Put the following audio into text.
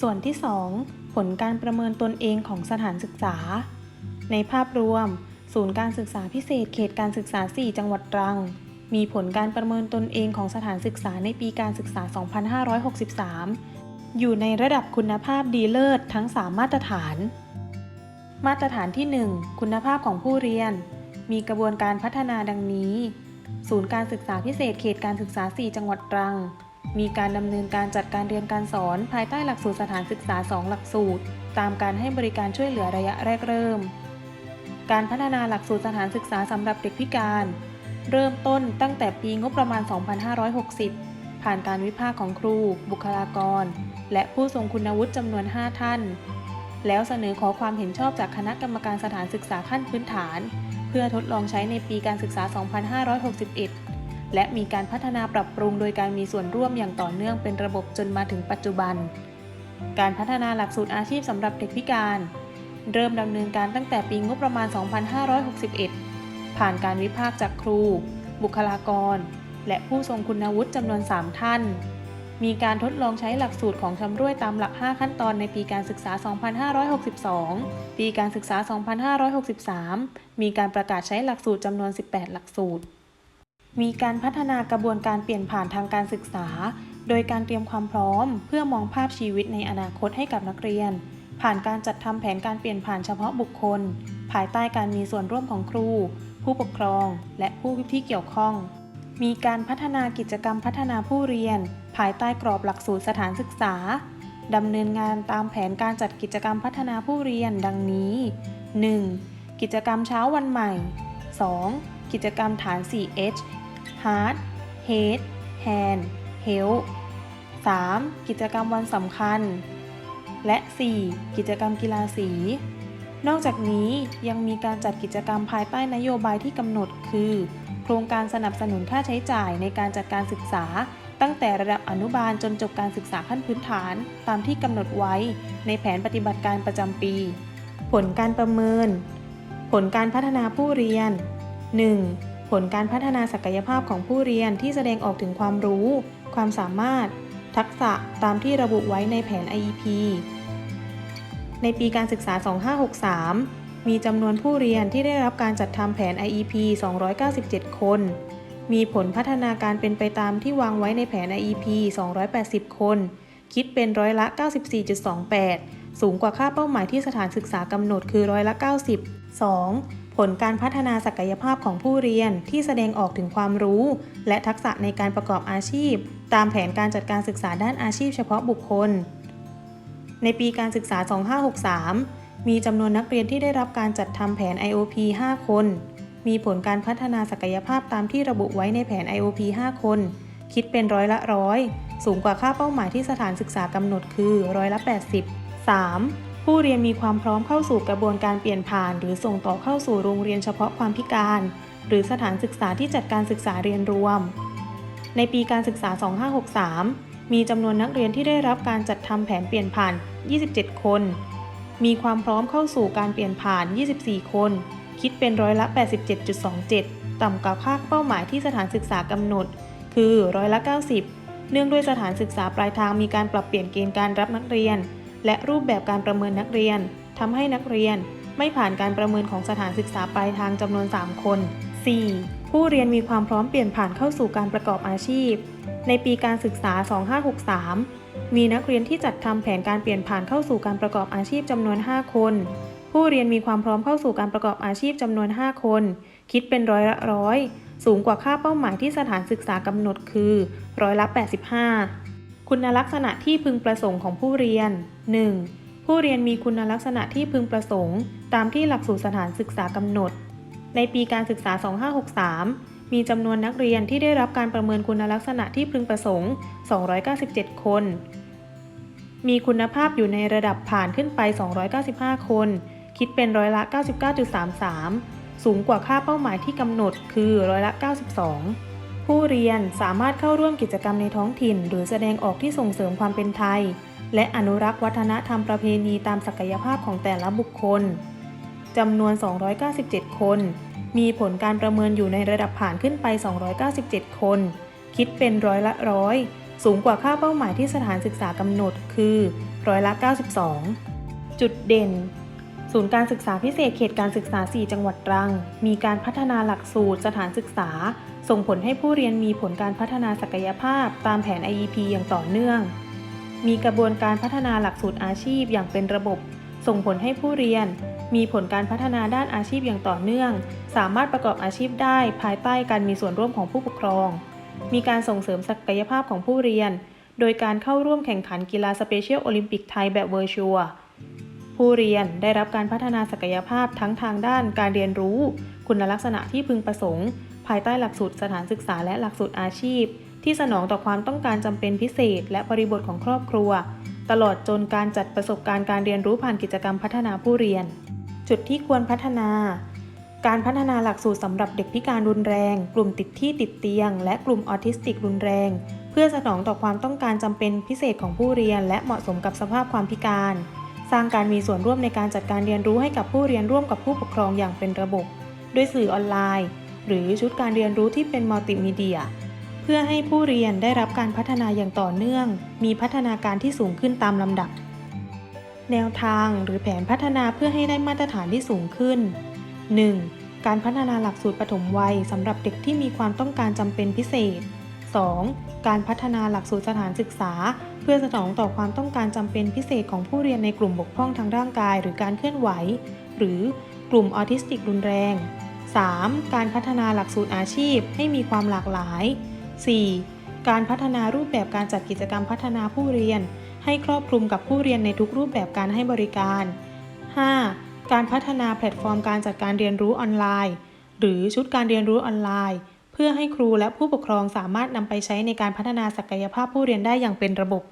ส่วนที่ 2 ผลการประเมินตนเองของสถานศึกษา ในภาพรวม ศูนย์การศึกษาพิเศษเขตการศึกษา 4 จังหวัดตรัง มีผลการประเมินตนเองของสถานศึกษาในปีการศึกษา 2563 อยู่ในระดับคุณภาพดีเลิศทั้ง 3 มาตรฐาน มาตรฐานที่ 1 คุณภาพของผู้เรียน มีกระบวนการพัฒนาดังนี้ ศูนย์การศึกษาพิเศษเขตการศึกษา 4 จังหวัดตรัง มีการดำเนินการจัดการเรียนการสอนภายใต้หลักสูตรสถานศึกษา 2 หลักสูตร ตามการให้บริการช่วยเหลือระยะแรกเริ่ม การพัฒนาหลักสูตรสถานศึกษาสำหรับเด็กพิการ เริ่มต้นตั้งแต่ปีงบประมาณ 2560 ผ่านการวิพากษ์ของครู บุคลากร และผู้ทรงคุณวุฒิจำนวน 5 ท่าน แล้วเสนอขอความเห็นชอบจากคณะกรรมการสถานศึกษาขั้นพื้นฐาน เพื่อทดลองใช้ในปีการศึกษา 2561 และมีการพัฒนาปรับปรุงโดยการมีส่วนร่วมอย่างต่อเนื่องเป็นระบบจนมาถึงปัจจุบัน การพัฒนาหลักสูตรอาชีพสำหรับเด็กพิการ เริ่มดำเนินการตั้งแต่ปีงบประมาณ 2561 ผ่านการวิพากษ์จากครู บุคลากร และผู้ทรงคุณวุฒิจำนวน 3 ท่าน มีการทดลองใช้หลักสูตรของชำร่วยตามหลัก 5 ขั้นตอนในปีการศึกษา 2562 ปีการศึกษา 2563 มีการประกาศใช้หลักสูตรจำนวน 18 หลักสูตร มีการพัฒนากระบวนการเปลี่ยนผ่านทางการศึกษา โดยการเตรียมความพร้อม เพื่อมองภาพชีวิตในอนาคตให้กับนักเรียน ผ่านการจัดทำแผนการเปลี่ยนผ่านเฉพาะบุคคล ภายใต้การมีส่วนร่วมของครู ผู้ปกครอง และผู้ที่เกี่ยวข้อง มีการพัฒนากิจกรรมพัฒนาผู้เรียน ภายใต้กรอบหลักสูตรสถานศึกษาดำเนินงานตามแผนการจัดกิจกรรมพัฒนาผู้เรียนดังนี้ 1. กิจกรรมเช้าวันใหม่ 2. กิจกรรมฐาน 4H Heart Head Hand Health 3. กิจกรรมวันสำคัญ และ 4. กิจกรรมกีฬาสี นอกจากนี้ยังมีการจัดกิจกรรมภายใต้นโยบายที่กำหนด คือ โครงการสนับสนุนค่าใช้จ่ายในการจัดการศึกษา ตั้งแต่ระดับอนุบาลจนจบการศึกษาขั้นพื้นฐาน ตามที่กำหนดไว้ในแผนปฏิบัติการประจำปี ผลการประเมิน ผลการพัฒนาผู้เรียน 1. ผลการพัฒนาศักยภาพของผู้เรียนที่แสดงออกถึงความรู้ ความสามารถ ทักษะตามที่ระบุไว้ในแผน IEP ในปีการศึกษา 2563 มีจำนวนผู้เรียนที่ได้รับการจัดทำแผน IEP 297 คน มีผลพัฒนาการเป็นไปตามที่วางไว้ในแผน IEP 280 คน คิดเป็นร้อยละ 94.28 สูงกว่าค่าเป้าหมายที่สถานศึกษากำหนดคือร้อยละ 90 2. ผลการพัฒนาศักยภาพของผู้เรียนที่แสดงออกถึงความรู้ และทักษะในการประกอบอาชีพ ตามแผนการจัดการศึกษาด้านอาชีพเฉพาะบุคคล ในปีการศึกษา 2563 มีจำนวนนักเรียนที่ได้รับการจัดทำแผน IOP 5 คน มีผลการพัฒนาศักยภาพตามที่ระบุไว้ในแผน IOP 5 คน คิดเป็นร้อยละร้อย สูงกว่าค่าเป้าหมายที่สถานศึกษากำหนดคือร้อยละ 80 3. ผู้เรียนมีความพร้อมเข้าสู่กระบวนการเปลี่ยนผ่าน หรือส่งต่อเข้าสู่โรงเรียนเฉพาะความพิการ หรือสถานศึกษาที่จัดการศึกษาเรียนรวม ในปีการศึกษา 2563 มีจำนวนนักเรียนที่ได้รับการจัดทำแผนเปลี่ยนผ่าน 27 คน มีความพร้อมเข้าสู่การเปลี่ยนผ่าน 24 คน คิดเป็นร้อยละ 87.27 ต่ำกว่าค่าเป้าหมายที่สถานศึกษากำหนด คือร้อยละ 90 เนื่องด้วยสถานศึกษาปลายทางมีการปรับเปลี่ยนเกณฑ์การรับนักเรียน และรูปแบบการประเมินนักเรียนทำให้นักเรียนไม่ผ่านการประเมินของสถานศึกษาปลายทางจำนวน 3 คน 4. ผู้เรียนมีความพร้อมเปลี่ยนผ่านเข้าสู่การประกอบอาชีพ ในปีการศึกษา 2563 มีนักเรียนที่จัดทำแผนการเปลี่ยนผ่านเข้าสู่การประกอบอาชีพจำนวน 5 คน ผู้เรียนมีความพร้อมเข้าสู่การประกอบอาชีพจำนวน 5 คน คิดเป็นร้อยละร้อยสูงกว่าค่าเป้าหมายที่สถานศึกษากำหนดคือร้อยละ 85 คุณลักษณะที่พึงประสงค์ของผู้เรียน 1. ผู้เรียนมีคุณลักษณะที่พึงประสงค์ ตามที่หลักสูตรสถานศึกษากำหนด ในปีการศึกษา 2563 มีจำนวนนักเรียนที่ได้รับการประเมินคุณลักษณะที่พึงประสงค์ 297 คน มีคุณภาพอยู่ในระดับผ่านขึ้นไป 295 คน คิดเป็นร้อยละ 99.33 สูงกว่าค่าเป้าหมายที่กำหนดคือร้อยละ 92 ผู้เรียนสามารถเข้าร่วมกิจกรรมในท้องถิ่น หรือแสดงออกที่ส่งเสริมความเป็นไทย และอนุรักษ์วัฒนธรรมประเพณีตามศักยภาพของแต่ละบุคคลจำนวน 297 คน มีผลการประเมินอยู่ในระดับผ่านขึ้นไป 297 คน คิดเป็นร้อยละร้อย สูงกว่าค่าเป้าหมายที่สถานศึกษากำหนดคือร้อยละ 92 จุดเด่น ศูนย์การศึกษาพิเศษเขตการศึกษา 4 จังหวัดตรัง มีการพัฒนาหลักสูตรสถานศึกษา ส่งผลให้ผู้เรียนมีผลการพัฒนาศักยภาพตามแผน IEP อย่างต่อเนื่อง มีกระบวนการพัฒนาหลักสูตรอาชีพอย่างเป็นระบบ ส่งผลให้ผู้เรียน มีผลการพัฒนาด้านอาชีพอย่างต่อเนื่อง สามารถประกอบอาชีพได้ภายใต้การมีส่วนร่วมของผู้ปกครอง มีการส่งเสริมศักยภาพของผู้เรียน โดยการเข้าร่วมแข่งขันกีฬาสเปเชียลโอลิมปิกไทยแบบเวอร์ชวลผู้เรียนได้รับการพัฒนาศักยภาพทั้งทางด้านการเรียนรู้ คุณลักษณะที่พึงประสงค์ ภายใต้หลักสูตรสถานศึกษาและหลักสูตรอาชีพ ที่สนองต่อความต้องการจำเป็นพิเศษ และบริบทของครอบครัว ตลอดจนการจัดประสบการณ์การเรียนรู้ผ่านกิจกรรมพัฒนาผู้เรียน จุดที่ควรพัฒนา การพัฒนาหลักสูตรสำหรับเด็กพิการรุนแรง กลุ่มติดที่ติดเตียง และกลุ่มออทิสติกรุนแรง เพื่อสนองต่อความต้องการจำเป็นพิเศษของผู้เรียน และเหมาะสมกับสภาพความพิการ สร้างการมีส่วนร่วมในการจัดการเรียนรู้ให้กับผู้เรียนร่วมกับผู้ปกครองอย่างเป็นระบบ ด้วยสื่อออนไลน์ หรือชุดการเรียนรู้ที่เป็นมัลติมีเดีย เพื่อให้ผู้เรียนได้รับการพัฒนาอย่างต่อเนื่อง มีพัฒนาการที่สูงขึ้นตามลำดับ แนวทางหรือแผนพัฒนาเพื่อให้ได้มาตรฐานที่สูงขึ้น 1. การพัฒนาหลักสูตรปฐมวัยสำหรับเด็กที่มีความต้องการจำเป็นพิเศษ 2. การพัฒนาหลักสูตรสถานศึกษา เพื่อสนองต่อความต้องการจำเป็นพิเศษของผู้เรียนในกลุ่มบกพร่องทางร่างกาย หรือการเคลื่อนไหว หรือกลุ่มออทิสติกรุนแรง 3. การพัฒนาหลักสูตรอาชีพให้มีความหลากหลาย 4. การพัฒนารูปแบบการจัดกิจกรรมพัฒนาผู้เรียน ให้ครอบคลุมกับผู้เรียนในทุกรูปแบบการให้บริการ 5. การพัฒนาแพลตฟอร์มการจัดการเรียนรู้ออนไลน์ หรือชุดการเรียนรู้ออนไลน์ เพื่อให้ครูและผู้ปกครองสามารถนำไปใช้ในการพัฒนาศักยภาพผู้เรียนได้อย่างเป็นระบบ